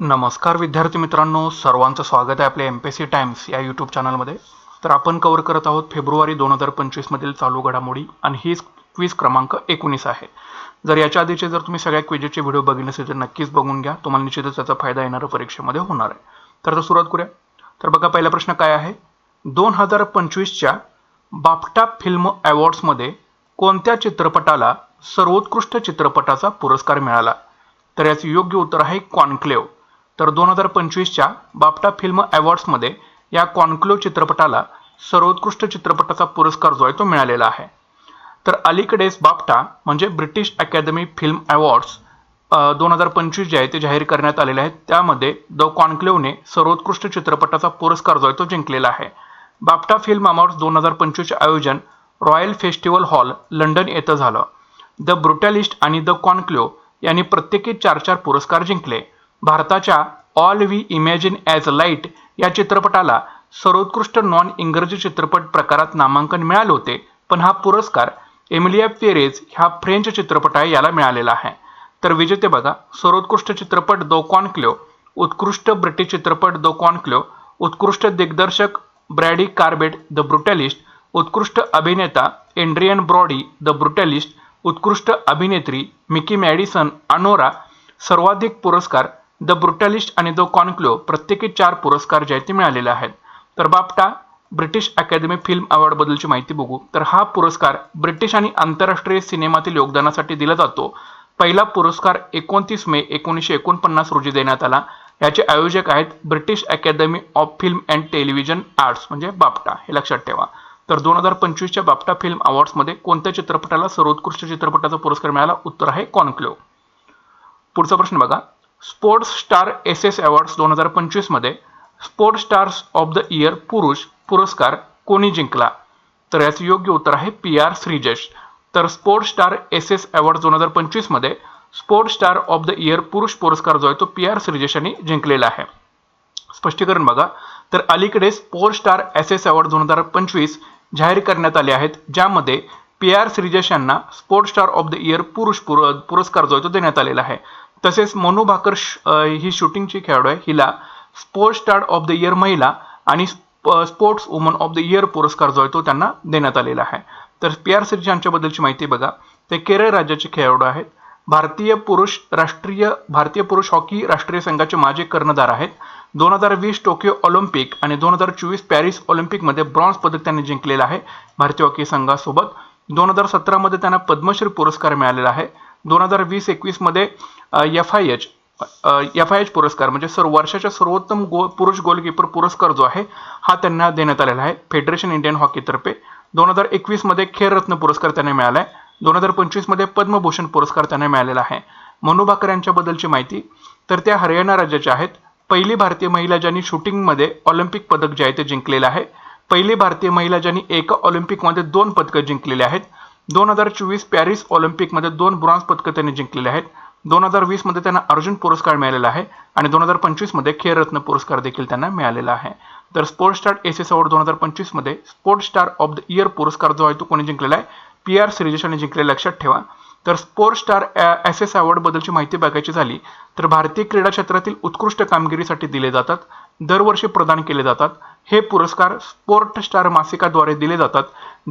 नमस्कार विद्यार्थी मित्रांनो सर्वांचं स्वागत आहे आपल्या एम पी सी टाइम्स या यूट्यूब चॅनलमध्ये तर आपण कवर करत आहोत फेब्रुवारी दोन हजार पंचवीसमधील चालू घडामोडी आणि ही क्विज क्रमांक एकोणीस आहे. जर याच्या आधीचे जर तुम्ही सगळ्या क्विजेचे व्हिडिओ बघितले असेल तर नक्कीच बघून घ्या. तुम्हाला निश्चितच त्याचा फायदा येणारा परीक्षेमध्ये होणार आहे. तर आता सुरुवात करूया. तर बघा पहिला प्रश्न काय आहे? दोन हजार पंचवीसच्या बापटा फिल्म अवॉर्ड्समध्ये कोणत्या चित्रपटाला सर्वोत्कृष्ट चित्रपटाचा पुरस्कार मिळाला? तर याचं योग्य उत्तर आहे कॉन्क्लेव. तर दोन हजार पंचवीसच्या बापटा फिल्म अवॉर्ड्समध्ये या कॉन्क्लेव चित्रपटाला सर्वोत्कृष्ट चित्रपटाचा पुरस्कार जो आहे तो मिळालेला आहे. तर अलीकडेच बापटा म्हणजे ब्रिटिश अकॅदमी फिल्म अवॉर्ड्स दोन हजार पंचवीस जे आहे ते जाहीर करण्यात आलेले आहेत. त्यामध्ये द कॉन्क्लेवने सर्वोत्कृष्ट चित्रपटाचा पुरस्कार जो आहे तो जिंकलेला आहे. बापटा फिल्म अवॉर्ड्स दोन हजार पंचवीसचे आयोजन रॉयल फेस्टिवल हॉल लंडन येथे झालं. द ब्रुटॅलिस्ट आणि द कॉन्क्लेव यांनी प्रत्येकी चार चार पुरस्कार जिंकले. भारताच्या all we imagine as light या चित्रपटाला सर्वोत्कृष्ट नॉन इंग्रजी चित्रपट प्रकारात नामांकन मिळाले होते. पण हा पुरस्कार एमिलिया पेरेज ह्या फ्रेंच चित्रपट आहे याला मिळालेला आहे. तर विजेते बघा सर्वोत्कृष्ट चित्रपट दो कॉनक्लो उत्कृष्ट ब्रिटिश चित्रपट दो कॉनक्लो उत्कृष्ट दिग्दर्शक ब्रॅडी कार्बेट द ब्रुटॅलिस्ट. उत्कृष्ट अभिनेता एंड्रियन ब्रॉडी द ब्रुटॅलिस्ट. उत्कृष्ट अभिनेत्री मिकी मॅडिसन अनोरा. सर्वाधिक पुरस्कार द ब्रुटॅलिस्ट आणि द कॉनक्लो प्रत्येकी चार पुरस्कार जे आहेत ते मिळालेले आहेत. तर बाप्टा ब्रिटिश अकॅदमी फिल्म अवॉर्डबद्दलची माहिती बघू. तर हा पुरस्कार ब्रिटिश आणि आंतरराष्ट्रीय सिनेमातील योगदानासाठी दिला जातो. पहिला पुरस्कार एकोणतीस मे एकोणीसशे एकोणपन्नास रोजी देण्यात आला. याचे आयोजक आहेत British academy of film and television arts म्हणजे बाप्टा हे लक्षात ठेवा. तर दोन हजार पंचवीसच्या बाप्टा फिल्म अवॉर्ड्समध्ये कोणत्या चित्रपटाला सर्वोत्कृष्ट चित्रपटाचा पुरस्कार मिळाला? उत्तर आहे कॉन्क्लेव पुढचा प्रश्न बघा. Sports star S S awards दोन हजार पंचवीसमध्ये sports stars of the year पुरुष पुरस्कार कोणी जिंकला? तर याचं योग्य उत्तर आहे पी आर श्रीजेश. तर sports star S S award दोन हजार पंचवीसमध्ये sports star of the year पुरुष पुरस्कार जो आहे तो पी आर श्रीजेश यांनी जिंकलेला आहे. स्पष्टीकरण बघा. तर अलीकडे sports star S S award दोन हजार पंचवीस जाहीर करण्यात आले आहेत ज्यामध्ये पी आर श्रीजेश यांना sports star of the year पुरुष पुर पुरस्कार जो आहे तो देण्यात आलेला आहे. तसेच मनू भाकर ही शूटिंगची खेळाडू आहे. हिला sports star of the year महिला आणि sports woman of the year पुरस्कार जो आहे तो त्यांना देण्यात आलेला आहे. तर पी आर श्रीजेश यांच्याबद्दलची माहिती बघा. ते केरळ राज्याचे खेळाडू आहेत. भारतीय पुरुष राष्ट्रीय भारतीय पुरुष हॉकी राष्ट्रीय संघाचे माजी कर्णधार आहेत. दोन हजार वीस टोकियो ऑलिम्पिक आणि दोन हजार चोवीस पॅरिस ऑलिम्पिकमध्ये ब्रॉन्झ पदक त्यांनी जिंकलेलं आहे भारतीय हॉकी संघासोबत. दोन हजार सतरामध्ये त्यांना पद्मश्री पुरस्कार मिळालेला आहे. दोन हजार वीस एकवीसमध्ये F I H F I H पुरस्कार म्हणजे सर वर्षाच्या सर्वोत्तम गो पुरुष गोलकीपर पुरस्कार जो आहे हा त्यांना देण्यात आलेला आहे. फेडरेशन इंडियन हॉकीतर्फे दोन हजार एकवीसमध्ये खेळरत्न पुरस्कार त्यांना मिळाला आहे. दोन हजार पंचवीसमध्ये पद्मभूषण पुरस्कार त्यांना मिळालेला आहे. मनू भाकर यांच्याबद्दलची माहिती. तर त्या हरियाणा राज्याच्या आहेत. पहिली भारतीय महिला ज्यांनी शूटिंगमध्ये ऑलिम्पिक पदक जे आहे ते जिंकलेलं आहे. पहिली भारतीय महिला ज्यांनी एका ऑलिम्पिकमध्ये दोन पदकं जिंकलेली आहेत. दोन हजार चोवीस पॅरिस ऑलिम्पिकमध्ये दोन ब्रॉन्झ पदकं त्यांनी जिंकलेले आहेत. दोन हजार वीसमध्ये त्यांना अर्जुन पुरस्कार मिळालेला आहे आणि दोन हजार पंचवीसमध्ये खेळरत्न पुरस्कार देखील त्यांना मिळालेला आहे. तर sports star S S award दोन हजार पंचवीसमध्ये sports star of the year पुरस्कार जो आहे तो कोणी जिंकलेला आहे? पी आर श्रीजेशाने यांनी जिंकलेला लक्षात ठेवा. तर स्पोर्ट्स स्टार एस एस अवॉर्डबद्दलची माहिती बघायची झाली तर भारतीय क्रीडा क्षेत्रातील उत्कृष्ट कामगिरीसाठी दिले जातात. दरवर्षी प्रदान केले जातात. हे पुरस्कार स्पोर्ट स्टार मासिकाद्वारे दिले जातात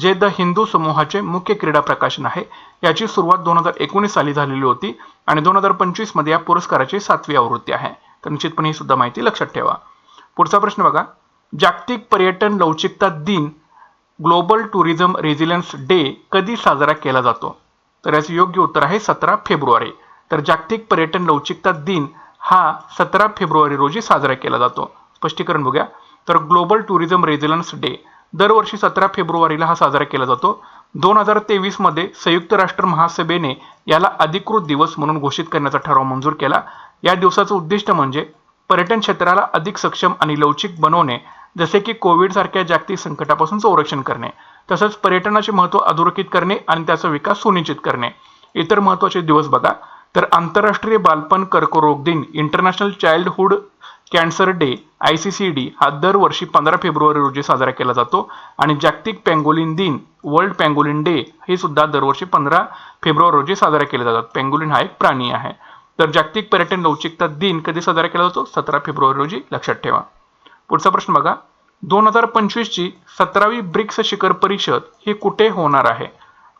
जे द हिंदू समूहाचे मुख्य क्रीडा प्रकाशन आहे. याची सुरुवात दोन हजार एकोणीस साली झालेली होती आणि दोन हजार पंचवीसमध्ये या पुरस्काराची सातवी आवृत्ती आहे. तर निश्चितपणे ही सुद्धा माहिती लक्षात ठेवा. पुढचा प्रश्न बघा. जागतिक पर्यटन लवचिकता दिन ग्लोबल टुरिझम रेझिलियन्स डे कधी साजरा केला जातो? तर याचे योग्य उत्तर आहे सतरा फेब्रुवारी. तर जागतिक पर्यटन लवचिकता दिन हा सतरा फेब्रुवारी रोजी साजरा केला जातो. स्पष्टीकरण बघूया. तर ग्लोबल टुरिझम रेझिलन्स डे दरवर्षी सतरा फेब्रुवारीला हा साजरा केला जातो. दोन हजार तेवीसमध्ये संयुक्त राष्ट्र महासभेने याला अधिकृत दिवस म्हणून घोषित करण्याचा ठराव मंजूर केला. या दिवसाचं उद्दिष्ट म्हणजे पर्यटन क्षेत्राला अधिक सक्षम आणि लवचिक बनवणे जसे की कोविडसारख्या जागतिक संकटापासून संरक्षण करणे तसंच पर्यटनाचे महत्त्व अधोरेखित करणे आणि त्याचा विकास सुनिश्चित करणे. इतर महत्त्वाचे दिवस बघा. तर आंतरराष्ट्रीय बालपण कर्करोग दिन international childhood cancer day I C C D हा दरवर्षी पंधरा फेब्रुवारी रोजी साजरा केला जातो. आणि जागतिक पेंगोलिन दिन वर्ल्ड पेंगोलिन डे हे सुद्धा दरवर्षी पंधरा फेब्रुवारी रोजी साजरा केले जातात. पेंगोलिन हा एक प्राणी आहे. तर जागतिक पर्यटन लवचिकता दिन कधी साजरा केला जातो? सतरा फेब्रुवारी रोजी लक्षात ठेवा. पुढचा प्रश्न बघा. दोन हजार पंचवीसची सतरावी ब्रिक्स शिखर परिषद ही कुठे होणार आहे?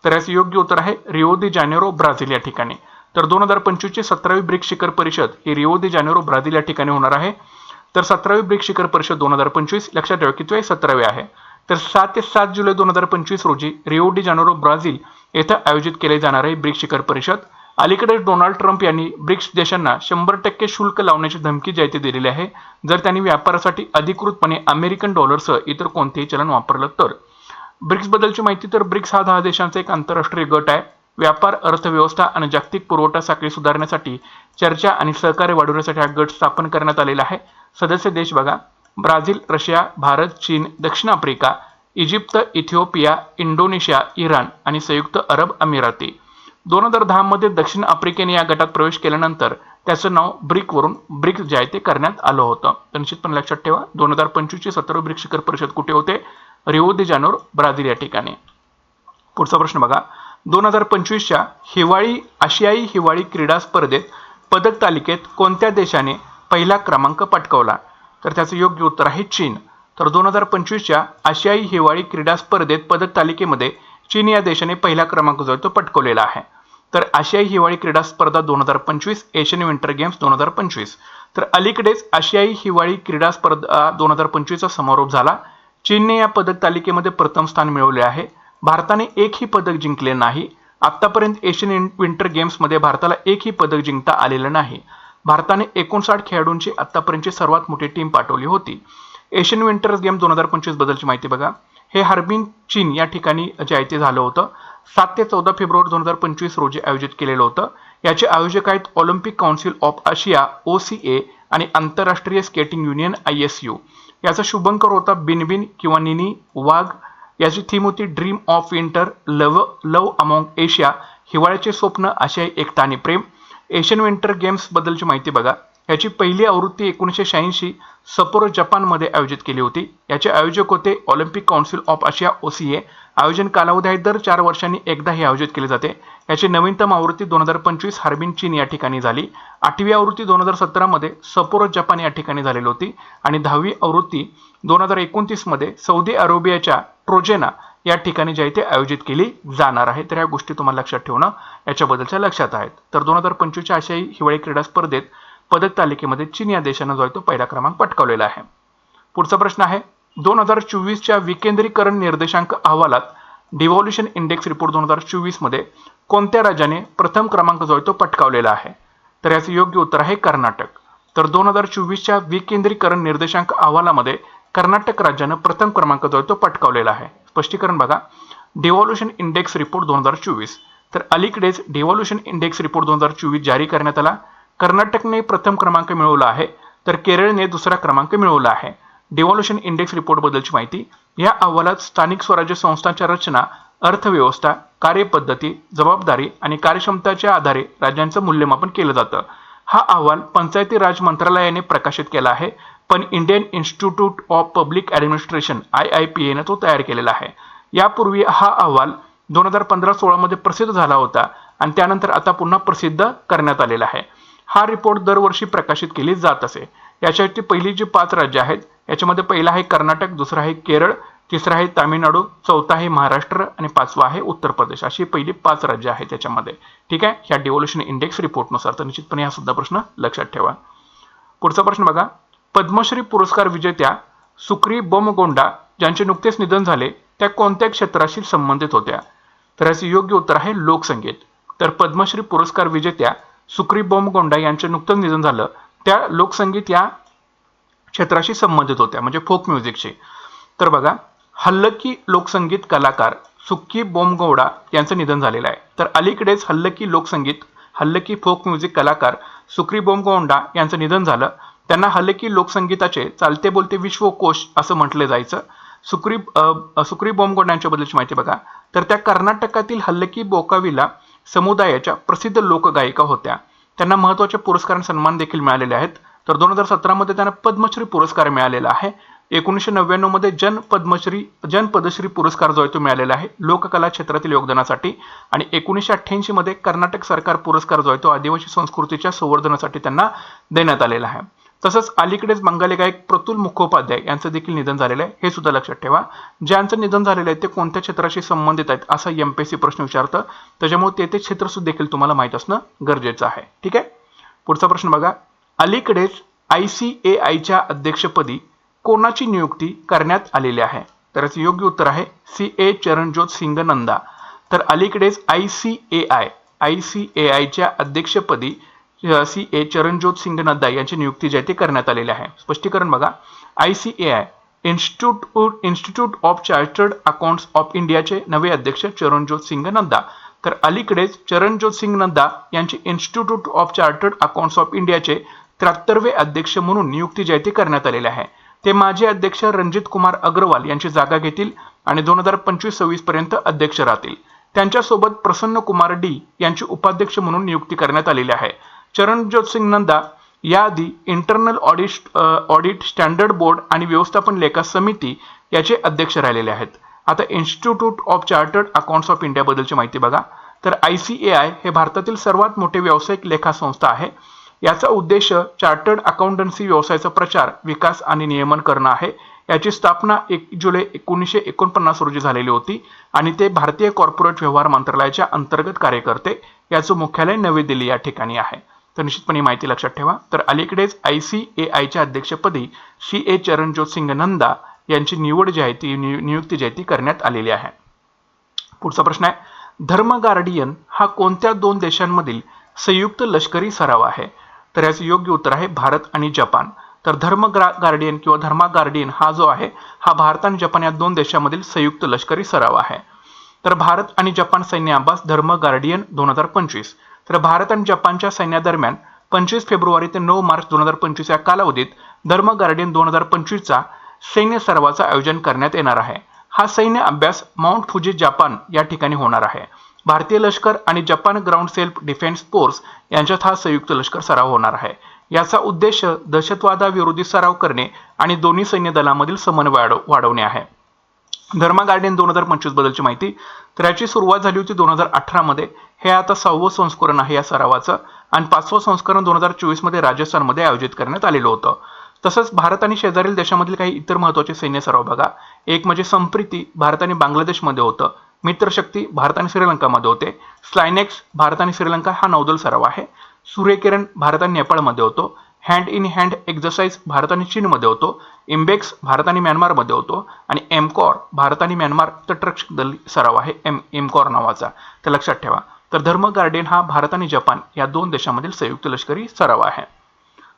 तर याचं योग्य उत्तर आहे रिओ दि जानेरो ब्राझील या ठिकाणी. तर दोन हजार पंचवीसची सतरावी ब्रिक्स शिखर परिषद ही रिओ दे जानेरो ब्राझील या ठिकाणी होणार आहे. तर सतरावी ब्रिक्स शिखर परिषद दोन हजार पंचवीस लक्षात ठेवा की तो सतरावी आहे. तर सात ते सात जुलै दोन हजार पंचवीस रोजी रिओ डी जानेरो ब्राझील येथे आयोजित केले जाणार आहे ब्रिक्स शिखर परिषद. अलीकडे डोनाल्ड ट्रम्प यांनी ब्रिक्स देशांना शंभर टक्के शुल्क लावण्याची धमकी जाहीर दिलेली आहे. जर त्यांनी व्यापारासाठी अधिकृतपणे अमेरिकन डॉलरसह इतर कोणतेही चलन वापरलं तर. ब्रिक्स बद्दलची माहिती तर ब्रिक्स हा दहा देशांचा एक आंतरराष्ट्रीय गट आहे. व्यापार अर्थव्यवस्था आणि जागतिक पुरवठा साखळी सुधारण्यासाठी चर्चा आणि सहकार्य वाढवण्यासाठी हा गट स्थापन करण्यात आलेला आहे. सदस्य देश बघा. ब्राझील रशिया भारत चीन दक्षिण Africa Egypt Ethiopia Indonesia Iran आणि संयुक्त अरब अमिराती. दोन हजार दहा मध्ये दक्षिण आफ्रिकेने या गटात प्रवेश केल्यानंतर त्याचं नाव ब्रिक ब्रिक्स जे आहे ते करण्यात आलं होतं. तर निश्चितपणे लक्षात ठेवा. दोन हजार पंचवीसची सतरा ब्रिक्स शिखर परिषद कुठे होते? रिओ दि जानोर ब्राझील या ठिकाणी. पुढचा प्रश्न बघा. दोन हजार पंचवीसच्या हिवाळी आशियाई हिवाळी क्रीडा स्पर्धेत पदक तालिकेत कोणत्या देशाने पहिला क्रमांक पटकावला? तर त्याचं योग्य उत्तर आहे चीन. तर दोन हजार पंचवीसच्या आशियाई हिवाळी क्रीडा स्पर्धेत पदक तालिकेमध्ये चीन या देशाने पहिला क्रमांक जो आहे तो पटकवलेला आहे. तर आशियाई हिवाळी क्रीडा स्पर्धा दोन हजार पंचवीस एशियन विंटर गेम्स दोन हजार पंचवीस. तर अलीकडेच आशियाई हिवाळी क्रीडा स्पर्धा दोन हजार पंचवीसचा समारोप झाला. चीनने या पदक तालिकेमध्ये प्रथम स्थान मिळवले आहे. भारताने एकही पदक जिंकले नाही. आतापर्यंत एशियन विंटर गेम्समध्ये भारताला एकही पदक जिंकता आलेलं नाही. भारताने एकोणसाठ खेळाडूंची आतापर्यंतची सर्वात मोठी टीम पाठवली होती. एशियन विंटर्स गेम दोन हजार पंचवीस बद्दलची माहिती बघा. हे हार्बिन चीन या ठिकाणी जे आहे ते झालं होतं. सात ते चौदा फेब्रुवारी दोन हजार पंचवीस रोजी आयोजित केलेलं होतं. याचे आयोजक आहेत Olympic council of Asia O C A आणि आंतरराष्ट्रीय skating union I S U. याचा शुभंकर होता बिनबिन किंवा निनी वाघ याची थीम होती dream of winter love love among Asia हिवाळ्याचे स्वप्न आशियाई एकता आणि प्रेम. एशियन विंटर गेम्सबद्दलची माहिती बघा. याची पहिली आवृत्ती एकोणीसशे शहाऐंशी सपोरो जपानमध्ये आयोजित केली होती. याचे आयोजक होते Olympic council of Asia OCA आयोजन कालावधी आहे दर चार वर्षांनी एकदा हे आयोजित केले जाते. याची नवीनतम आवृत्ती दोन हजार पंचवीस हार्बिन चीन या ठिकाणी झाली. आठवी आवृत्ती दोन हजार सतरामध्ये सपोरो जपान या ठिकाणी झालेली होती. आणि दहावी आवृत्ती दोन हजार एकोणतीसमध्ये सौदी अरेबियाच्या ट्रोजेना या ठिकाणी जे आहे ते आयोजित केली जाणार आहे. तर या गोष्टी तुम्हाला लक्षात ठेवणं याच्याबद्दलच्या लक्षात आहेत. तर दोन हजार पंचवीसच्या आशियाई हिवाळी क्रीडा स्पर्धेत पदक तालिकेमध्ये चीन या देशानं जो आहे तो पहिला क्रमांक पटकावलेला आहे. पुढचा प्रश्न आहे दोन हजार चोवीसच्या विकेंद्रीकरण निर्देशांक अहवालात डिव्हॉल्युशन इंडेक्स रिपोर्ट दोन हजार चोवीसमध्ये कोणत्या राज्याने प्रथम क्रमांक जो आहे तो पटकावलेला आहे? तर याचं योग्य उत्तर आहे कर्नाटक. तर दोन हजार चोवीसच्या विकेंद्रीकरण निर्देशांक अहवालामध्ये कर्नाटक राज्यानं प्रथम क्रमांक जो आहे तो पटकावलेला आहे. स्पष्टीकरण बघा डिव्हॉल्युशन इंडेक्स रिपोर्ट दोन हजार चोवीस. तर अलीकडेच डिव्हॉल्युशन इंडेक्स रिपोर्ट दोन हजार चोवीस जारी करण्यात आला. कर्नाटकने प्रथम क्रमांक मिळवला आहे तर केरळने दुसरा क्रमांक मिळवला आहे. डिव्हॉल्युशन इंडेक्स रिपोर्टबद्दलची माहिती. या अहवालात स्थानिक स्वराज्य संस्थांच्या रचना अर्थव्यवस्था कार्यपद्धती जबाबदारी आणि कार्यक्षमतेच्या आधारे राज्यांचं मूल्यमापन केलं जातं. हा अहवाल पंचायती राज मंत्रालयाने प्रकाशित केला आहे पण Indian institute of public administration I I P एनं तो तयार केलेला आहे. यापूर्वी हा अहवाल दोन हजार पंधरा सोळामध्ये प्रसिद्ध झाला होता आणि त्यानंतर आता पुन्हा प्रसिद्ध करण्यात आलेला आहे. हा रिपोर्ट दरवर्षी प्रकाशित केली जात असे. याच्यावरती पहिली जी पाच राज्य आहेत याच्यामध्ये पहिला आहे कर्नाटक दुसरा आहे केरळ तिसरा आहे तामिळनाडू चौथा आहे महाराष्ट्र आणि पाचवा आहे उत्तर प्रदेश. अशी पहिली पाच राज्य आहेत त्याच्यामध्ये ठीक आहे? ह्या डिव्होल्युशन इंडेक्स रिपोर्टनुसार तर निश्चितपणे हा सुद्धा प्रश्न लक्षात ठेवा. पुढचा प्रश्न बघा. पद्मश्री पुरस्कार विजेत्या सुक्री बोमगोंडा ज्यांचे नुकतेच निधन झाले त्या कोणत्या क्षेत्राशी संबंधित होत्या? तर याचे योग्य उत्तर आहे लोकसंगीत. तर पद्मश्री पुरस्कार विजेत्या सुक्री बोमगोंडा यांचे नुकतंच निधन झालं. त्या लोकसंगीत या क्षेत्राशी संबंधित होत्या म्हणजे फोक म्युझिकशी तर बघा हल्लकी लोकसंगीत कलाकार सुक्की बोमगौडा यांचं निधन झालेलं आहे. तर अलीकडेच हल्लकी लोकसंगीत हल्लकी फोक म्युझिक कलाकार सुक्री बोमगोंडा यांचं निधन झालं. त्यांना हल्लकी लोकसंगीताचे चालते बोलते विश्वकोश असं म्हटलं जायचं. सुक्री सुक्री बोमगोंडा यांच्याबद्दलची माहिती बघा. तर त्या कर्नाटकातील हल्लकी बोकाविला समुदायाच्या प्रसिद्ध लोकगायिका होत्या. त्यांना महत्त्वाचे पुरस्कार आणि सन्मान देखील मिळालेले आहेत. तर दोन हजार सतरामध्ये त्यांना पद्मश्री पुरस्कार मिळालेला आहे. एकोणीसशे नव्याण्णवमध्ये जन पद्मश्री जन पद्मश्री पुरस्कार जो आहे तो मिळालेला आहे लोककला क्षेत्रातील योगदानासाठी. आणि एकोणीसशे अठ्ठ्याऐंशीमध्ये मध्ये कर्नाटक सरकार पुरस्कार जो आहे तो आदिवासी संस्कृतीच्या संवर्धनासाठी त्यांना देण्यात आलेला आहे. तसंच अलीकडेच बंगाली गायक प्रतुल मुखोपाध्याय यांचं देखील निधन झालेलं आहे. हे सुद्धा लक्षात ठेवा. ज्यांचं निधन झालेलं आहे ते कोणत्या क्षेत्राशी संबंधित आहेत असा एम पी ए सी प्रश्न विचारतं. त्याच्यामुळे ते ते क्षेत्र सुद्धा देखील तुम्हाला माहीत असणं गरजेचं आहे. ठीक आहे? पुढचा प्रश्न बघा. अलीकडेच आय सी ए आयच्या अध्यक्षपदी कोणाची नियुक्ती करण्यात आलेली आहे? तर याचं योग्य उत्तर आहे सी ए चरणज्योत सिंग नंदा तर अलीकडेच I C A I I C A आयच्या अध्यक्षपदी सी ए चरणजोत सिंग नड्डा यांची नियुक्ती जी आहे ती करण्यात आलेली आहे. स्पष्टीकरण बघा. I C A I institute institute of chartered accounts of इंडियाचे नवे अध्यक्ष चरणजोत सिंग नड्डा. तर अलीकडेच चरणजोत सिंग नड्डा यांची institute of chartered accounts of इंडियाचे त्र्याहत्तरवे अध्यक्ष म्हणून नियुक्ती जी आहे ती करण्यात आलेली आहे. ते माजी अध्यक्ष रणजित कुमार अग्रवाल यांची जागा घेतील आणि दोन हजार पंचवीस सव्वीस पर्यंत अध्यक्ष राहतील. त्यांच्यासोबत प्रसन्न कुमार डी यांची उपाध्यक्ष म्हणून नियुक्ती करण्यात आलेली आहे. चरणजोत सिंग नंदा याआधी internal audit audit standard board आणि व्यवस्थापन लेखा समिती याचे अध्यक्ष राहिलेले आहेत. आता institute of chartered accounts of इंडियाबद्दलची माहिती बघा. तर आय सी ए आय हे भारतातील सर्वात मोठे व्यावसायिक लेखा संस्था आहे. याचा उद्देश चार्टर्ड अकाउंटन्सी व्यवसायाचा प्रचार विकास आणि नियमन करणं आहे. याची स्थापना एक जुलै एकोणीसशे एकोणपन्नास रोजी झालेली होती आणि ते भारतीय कॉर्पोरेट व्यवहार मंत्रालयाच्या अंतर्गत कार्य करते याचं मुख्यालय नवी दिल्ली या ठिकाणी आहे. तर निश्चितपणे माहिती लक्षात ठेवा. तर अलीकडेच आय सी ए आयच्या अध्यक्षपदी श्री ए चरणज्योत सिंग नंदा यांची निवड जी आहे ती नियुक्ती जी आहे ती करण्यात आलेली आहे. पुढचा प्रश्न आहे. धर्म गार्डियन हा कोणत्या दोन देशांमधील संयुक्त लष्करी सराव आहे? तर याचं योग्य उत्तर आहे भारत आणि जपान. तर धर्म गार्डियन किंवा धर्मा गार्डियन हा जो आहे हा भारत आणि जपान या दोन देशांमधील संयुक्त लष्करी सराव आहे. तर भारत आणि जपान सैन्य अभ्यास धर्म गार्डियन दोन हजार पंचवीस. तर भारत आणि जपानच्या सैन्यादरम्यान पंचवीस फेब्रुवारी ते नऊ मार्च दोन हजार पंचवीस या कालावधीत धर्म गार्डियन दोन हजार पंचवीसचा सैन्य सरावाचं आयोजन करण्यात येणार आहे. हा सैन्य अभ्यास माउंट फुजी जपान या ठिकाणी होणार आहे. भारतीय लष्कर आणि Japan ground self defence force यांच्यात हा संयुक्त लष्कर सराव होणार आहे. याचा उद्देश दहशतवादाविरोधी सराव करणे आणि दोन्ही सैन्य दलामधील समन्वय वाढवणे आहे. धर्मा गार्डन दोन हजार पंचवीस बद्दलची माहिती. तर याची सुरुवात झाली होती दोन हजार अठरामध्ये हे आता सहावं संस्करण आहे या सरावाचं. आणि पाचवं संस्करण दोन हजार चोवीसमध्ये राजस्थानमध्ये आयोजित करण्यात आलेलं होतं. तसंच भारत आणि शेजारील देशामधील काही इतर महत्त्वाचे सैन्य सराव बघा. एक म्हणजे संप्रीती भारत आणि बांगलादेशमध्ये होतं. मित्रशक्ती भारत आणि श्रीलंकामध्ये होते. स्लायनेक्स भारत आणि श्रीलंका हा नौदल सराव आहे. सूर्यकिरण भारत आणि नेपाळमध्ये होतो. Hand in hand exercise Bharat आणि चीनमध्ये होतो. इम्बेक्स भारत आणि म्यानमारमध्ये होतो. आणि एमकॉर भारत आणि म्यानमार तटरक्षक दल सराव आहे. एम एमकॉर नावाचा. तर लक्षात ठेवा. तर धर्म गार्डेन हा भारत आणि जपान या दोन देशांमधील संयुक्त लष्करी सराव आहे.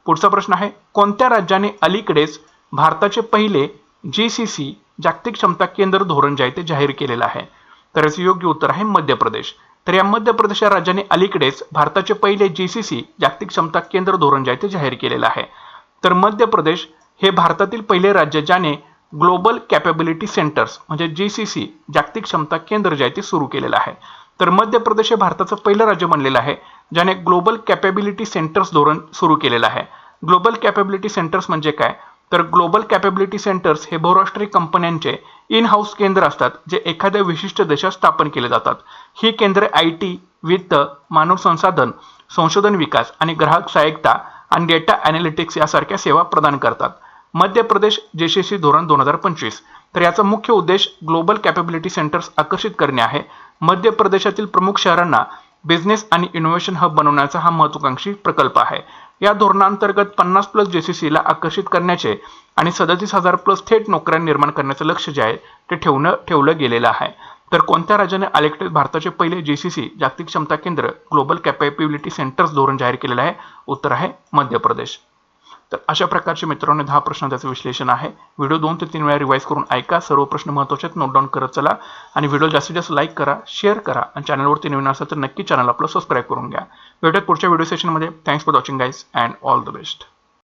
पुढचा प्रश्न आहे कोणत्या राज्याने अलीकडेच भारताचे पहिले जी सी सी जागतिक क्षमता केंद्र धोरण जे आहे ते जाहीर केलेलं आहे? तर याचं योग्य उत्तर आहे मध्य प्रदेश. तर या मध्य प्रदेश या राज्याने अलीकडेच भारताचे पहिले जी सी सी जागतिक क्षमता केंद्र धोरण जे आहे ते जाहीर केलेलं आहे. तर मध्य प्रदेश हे भारतातील पहिले राज्य ज्याने ग्लोबल कॅपेबिलिटी सेंटर्स म्हणजे जी सी सी जागतिक क्षमता केंद्र जे आहे ते सुरू केलेलं आहे. तर मध्य प्रदेश हे भारताचं पहिलं राज्य बनलेलं आहे ज्याने ग्लोबल कॅपेबिलिटी सेंटर्स धोरण सुरू केलेलं आहे. ग्लोबल कॅपेबिलिटी सेंटर्स म्हणजे काय? तर ग्लोबल कॅपेबिलिटी सेंटर्स हे बहुराष्ट्रीय कंपन्यांचे इन हाऊस केंद्र असतात जे एखाद्या विशिष्ट देशात स्थापन केले जातात. ही केंद्रे आय टी वित्त मानव संसाधन संशोधन विकास आणि ग्राहक सहाय्यकता आणि डेटा अॅनालिटिक्स यासारख्या सेवा प्रदान करतात. मध्य प्रदेश जेसीसी धोरण दोन हजार पंचवीस. तर याचा मुख्य उद्देश ग्लोबल कॅपेबिलिटी सेंटर्स आकर्षित करणे आहे. मध्य प्रदेशातील प्रमुख शहरांना बिझनेस आणि इनोव्हेशन हब बनवण्याचा हा महत्वाकांक्षी प्रकल्प आहे. या धोरणांतर्गत पन्नास प्लस जेसीसीला आकर्षित करण्याचे आणि सदतीस हजार प्लस थेट नोकऱ्या निर्माण करण्याचं लक्ष जे आहे ते ठेवणं ठेवलं गेलेलं आहे. तर कोणत्या राज्याने अलेक्टेड भारताचे पहिले जेसीसी जागतिक क्षमता केंद्र ग्लोबल कॅपेबिलिटी सेंटर्स धोरण जाहीर केलेलं आहे? उत्तर आहे मध्य प्रदेश. तर अशा प्रकारचे मित्रांनो दहा प्रश्न त्याचं विश्लेषण आहे. व्हिडिओ दोन ते तीन वेळा रिवाईज करून ऐका. सर्व प्रश्न महत्त्वाचे नोट डाऊन करत चला. आणि व्हिडिओ जास्तीत जास्त लाईक करा शेअर करा आणि चॅनलवरती नवीन असेल तर नक्की चॅनल आपलं सबस्क्राईब करून घ्या. भेटत पुढच्या व्हिडिओ सेशनमध्ये thanks for watching guys and all the best